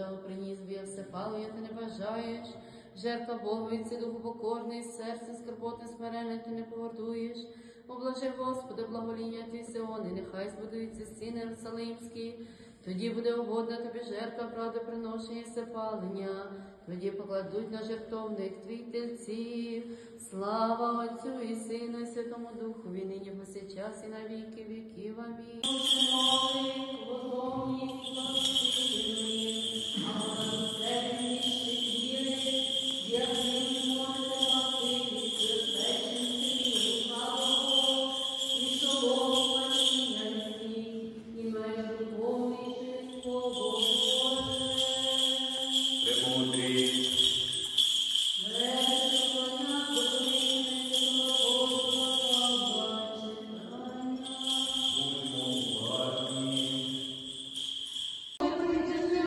жало приніс, бо я все палення ти не бажаєш. Жертва Богові, це духу покорний, серце скорботне смирене ти не погордуєш. Облажи, Господи, благоління твій Сиони, нехай збудуються стіни Єрусалимські. Тоді буде угодна тобі жертва, правда, приношення і палення. Тоді покладуть на жертовник твій тельців. Слава Отцю і Сину, і Святому Духу, і нині повсякчас і на віки віків. Амінь.